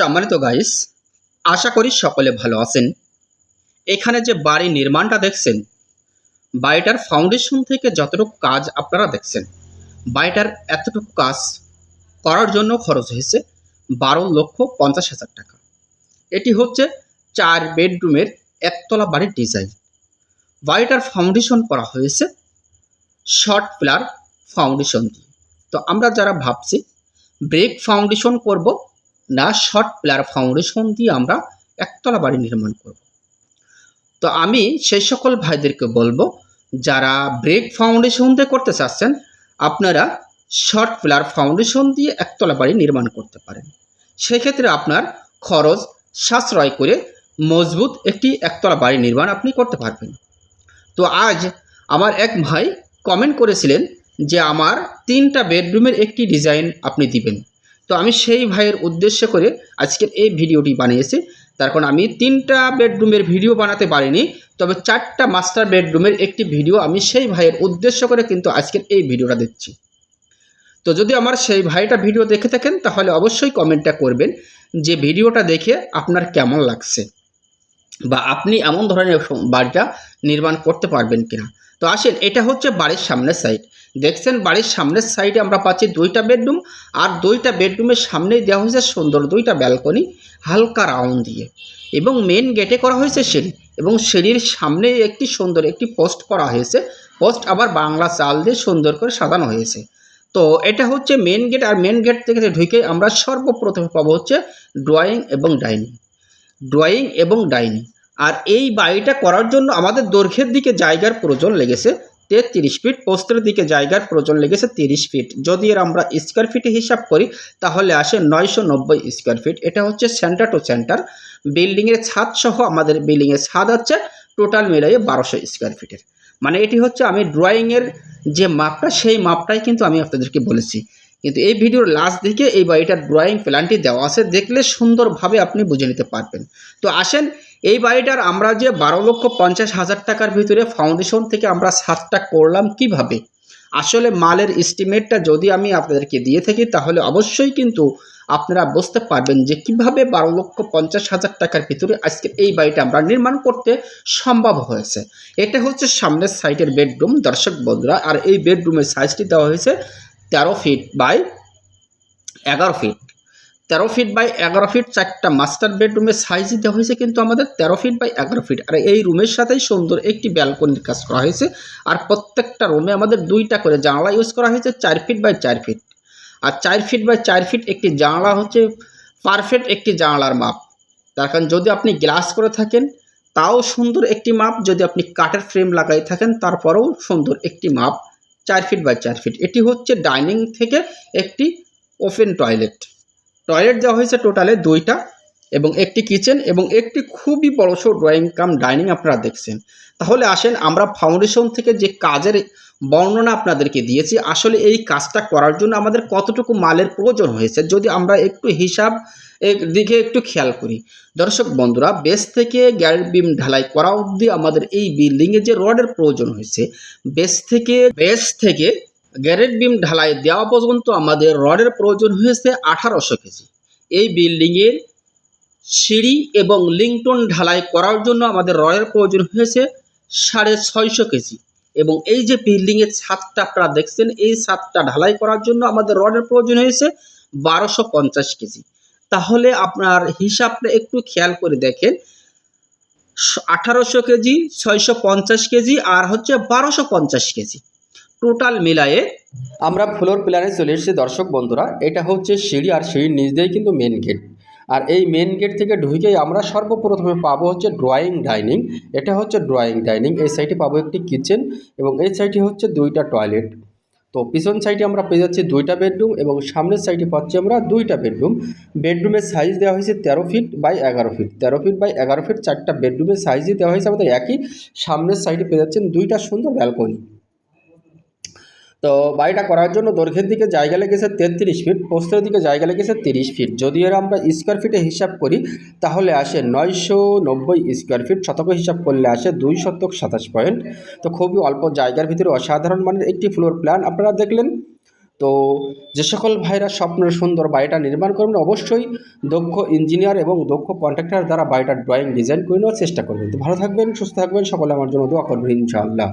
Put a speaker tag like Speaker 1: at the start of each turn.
Speaker 1: সম্মানিত গাইস আশা করি সকলে ভালো আছেন। এখানে যে বাড়ি নির্মাণটা দেখছেন, বাড়িটার ফাউন্ডেশন থেকে যতটুকু কাজ আপনারা দেখছেন, বাড়িটার এতটুকু কাজ করার জন্য খরচ হয়েছে বারো লক্ষ পঞ্চাশ হাজার টাকা। এটি হচ্ছে চার বেডরুমের একতলা বাড়ির ডিজাইন বাড়িটার ফাউন্ডেশন করা হয়েছে শর্ট প্লার ফাউন্ডেশন দিয়ে। তো আমরা যারা ভাবছি ব্রেক ফাউন্ডেশন করব না শর্ট প্লার ফাউন্ডেশন দিয়ে আমরা একতলা বাড়ি নির্মাণ করব। তো আমি সেই সকল ভাইদেরকে বলব, যারা ব্রেক ফাউন্ডেশন দিয়ে করতে চাচ্ছেন, আপনারা শর্ট প্লার ফাউন্ডেশন দিয়ে একতলা বাড়ি নির্মাণ করতে পারেন। সেক্ষেত্রে আপনার খরচ, সাশ্রয় করে মজবুত একটি একতলা বাড়ি নির্মাণ আপনি করতে পারবেন। তো আজ আমার এক ভাই কমেন্ট করেছিলেন যে, আমার তিনটা বেডরুমের একটি ডিজাইন আপনি দিবেন। তো আমি সেই ভাইয়ের উদ্দেশ্য করে আজকের এই ভিডিওটি বানিয়েছি। তার কারণ আমি তিনটা বেডরুমের ভিডিও বানাতে পারিনি, তবে চারটা মাস্টার বেডরুমের একটি ভিডিও আমি সেই ভাইয়ের উদ্দেশ্য করে কিন্তু আজকের এই ভিডিওটা দিচ্ছি। তো যদি আমার সেই ভাইটা ভিডিও দেখে থাকেন, তাহলে অবশ্যই কমেন্টটা করবেন যে ভিডিওটা দেখে আপনার কেমন লাগছে বা আপনি এমন ধরনের বাড়িটা নির্মাণ করতে পারবেন কিনা। তো আসেন, এটা হচ্ছে বাড়ির সামনের সাইড দেখছেন বাড়ির সামনের সাইডে আমরা পাচ্ছি দুইটা বেডরুম আর দুইটা বেডরুমের সামনেই দেওয়া হয়েছে সুন্দর দুইটা ব্যালকনি, হালকা রাউন্ড দিয়ে। এবং মেন গেটে করা হয়েছে সিঁড়ি এবং সিঁড়ির সামনে একটি সুন্দর একটি পোস্ট করা হয়েছে। পোস্ট আবার বাংলা চাল দিয়ে সুন্দর করে সাজানো হয়েছে। তো এটা হচ্ছে মেন গেট আর মেন গেট থেকে ঢুকে আমরা সর্বপ্রথমে পাবো হচ্ছে ড্রয়িং এবং ডাইনিং ড্রয়িং এবং ডাইনিং আর এই বাড়িটা করার জন্য আমাদের দৈর্ঘ্যের দিকে জায়গার প্রয়োজন লেগেছে। তেত্রিশ ফিট পোস্তের দিকে জায়গার প্রয়োজন লেগেছে তিরিশ ফিট। যদি এর আমরা স্কোয়ার ফিটে হিসাব করি, তাহলে আসে নয়শো নব্বই স্কোয়ার ফিট এটা হচ্ছে সেন্টার টু সেন্টার বিল্ডিংয়ের ছাদ সহ আমাদের বিল্ডিংয়ের ছাদ হচ্ছে টোটাল মিলিয়ে বারোশো স্কোয়ার ফিটের মানে এটি হচ্ছে আমি ড্রয়িংয়ের যে মাপটা, সেই মাপটাই কিন্তু আমি আপনাদেরকে বলেছি। কিন্তু এই ভিডিওর লাস্ট দিকে এই বাড়িটার ড্রয়িং প্ল্যানটি দেওয়া আছে, দেখলে সুন্দরভাবে আপনি বুঝে নিতে পারবেন। তো আসেন, এই বাড়িটার আমরা যে বারো লক্ষ পঞ্চাশ হাজার টাকার ভিতরে ফাউন্ডেশন থেকে আমরা সাতটা করলাম কীভাবে? আসলে মালের এস্টিমেটটা যদি আমি আপনাদেরকে দিয়ে থাকি, তাহলে অবশ্যই কিন্তু আপনারা বুঝতে পারবেন যে কীভাবে বারো লক্ষ পঞ্চাশ হাজার টাকার ভিতরে আজকে এই বাড়িটা আমরা নির্মাণ করতে সম্ভব হয়েছে। এটা হচ্ছে সামনের সাইডের বেডরুম দর্শক বন্ধুরা, আর এই বেডরুমের সাইজটি দেওয়া হয়েছে তেরো ফিট বাই এগারো ফিট তেরো ফিট বাই এগারো ফিট চারটা মাস্টার বেডরুমের সাইজই দেওয়া হয়েছে কিন্তু আমাদের তেরো ফিট বাই এগারো ফিট আর এই রুমের সাথেই সুন্দর একটি ব্যালকনির কাজ করা হয়েছে। আর প্রত্যেকটা রুমে আমাদের দুইটা করে জানলা ইউজ করা হয়েছে, চার ফিট বাই চার ফিট আর চার ফিট বাই চার ফিট একটি জানলা হচ্ছে পারফেক্ট একটি জানলার মাপ। তার কারণ যদি আপনি গ্লাস করে থাকেন, তাও সুন্দর একটি মাপ। যদি আপনি কাঠের ফ্রেম লাগাই থাকেন, তারপরেও সুন্দর একটি মাপ। চার ফিট বাই চার ফিট এটি হচ্ছে ডাইনিং থেকে একটি ওপেন টয়লেট টয়লেট দেওয়া হয়েছে টোটালে দুইটা এবং একটি কিচেন এবং একটি খুবই বড়সড় ড্রয়িং কাম ডাইনিং আপনারা দেখছেন। তাহলে আসেন আমরা ফাউন্ডেশন থেকে যে কাজের বর্ণনা আপনাদেরকে দিয়েছি, আসলে এই কাজটা করার জন্য আমাদের কতটুকু মালের প্রয়োজন হয়েছে, যদি আমরা একটু হিসাব দিকে একটু খেয়াল করি। দর্শক বন্ধুরা বেস থেকে গ্যারেট বিম ঢালাই করা অবধি আমাদের এই বিল্ডিংয়ে যে রডের প্রয়োজন হয়েছে বেস থেকে বেস থেকে গ্যারেট বিম ঢালাই দেওয়া পর্যন্ত আমাদের রডের প্রয়োজন হয়েছে আঠারোশো কেজি। এই বিল্ডিংয়ের সিঁড়ি এবং লিংটন ঢালাই করার জন্য আমাদের রডের প্রয়োজন হয়েছে সাড়ে ছয়শো কেজি। এবং এই যে বিল্ডিংয়ের ছাদটা আপনারা দেখছেন, এই ছাদটা ঢালাই করার জন্য আমাদের রডের প্রয়োজন হয়েছে বারোশো পঞ্চাশ কেজি। তাহলে আপনার হিসাবটা একটু খেয়াল করে দেখেন। আঠারোশো কেজি, ছয়শো পঞ্চাশ কেজি আর হচ্ছে বারোশো পঞ্চাশ কেজি। টোটাল মিলায়ে আমরা ফ্লোর প্ল্যানে চলে এসেছি দর্শক বন্ধুরা। এটা হচ্ছে সিঁড়ি আর সিঁড়ির নিচ দিয়েই কিন্তু মেন গেট আর এই মেন গেট থেকে ঢুকেই আমরা সর্বপ্রথমে পাবো হচ্ছে ড্রয়িং ডাইনিং এটা হচ্ছে ড্রয়িং ডাইনিং এই সাইডে পাবো একটি কিচেন এবং এই সাইডে হচ্ছে দুইটা টয়লেট তো পিছন সাইডে আমরা পেয়ে যাচ্ছি দুইটা বেডরুম এবং সামনের সাইডে পাচ্ছি আমরা দুইটা বেডরুম বেডরুমের সাইজ দেওয়া হয়েছে তেরো ফিট বাই এগারো ফিট তেরো ফিট বাই এগারো ফিট চারটা বেডরুমের সাইজই দেওয়া হয়েছে আমাদের একই। সামনের সাইডে পেয়ে যাচ্ছেন দুইটা সুন্দর ব্যালকনি তো বাড়িটা করার জন্য দৈর্ঘ্যের দিকে জায়গা লেগেছে তেত্রিশ ফিট প্রস্থের দিকে জায়গা লেগেছে তিরিশ ফিট যদি এর আমরা স্কোয়ার ফিটে হিসাব করি, তাহলে আসে নয়শো নব্বই স্কোয়ার ফিট শতক হিসাব করলে আসে দুই শতক সাতাশ পয়েন্ট তো খুবই অল্প জায়গার ভিতরে অসাধারণ মানের একটি ফ্লোর প্ল্যান আপনারা দেখলেন।
Speaker 2: তো যে সকল ভাইরা স্বপ্নের সুন্দর বাড়িটা নির্মাণ করবেন, অবশ্যই দক্ষ ইঞ্জিনিয়ার এবং দক্ষ কন্ট্রাক্টর দ্বারা বাড়িটার ড্রয়িং ডিজাইন করে নেওয়ার চেষ্টা করবেন। তো ভালো থাকবেন, সুস্থ থাকবেন, সকলে আমার জন্য দোয়া করবেন ইনশাআল্লাহ।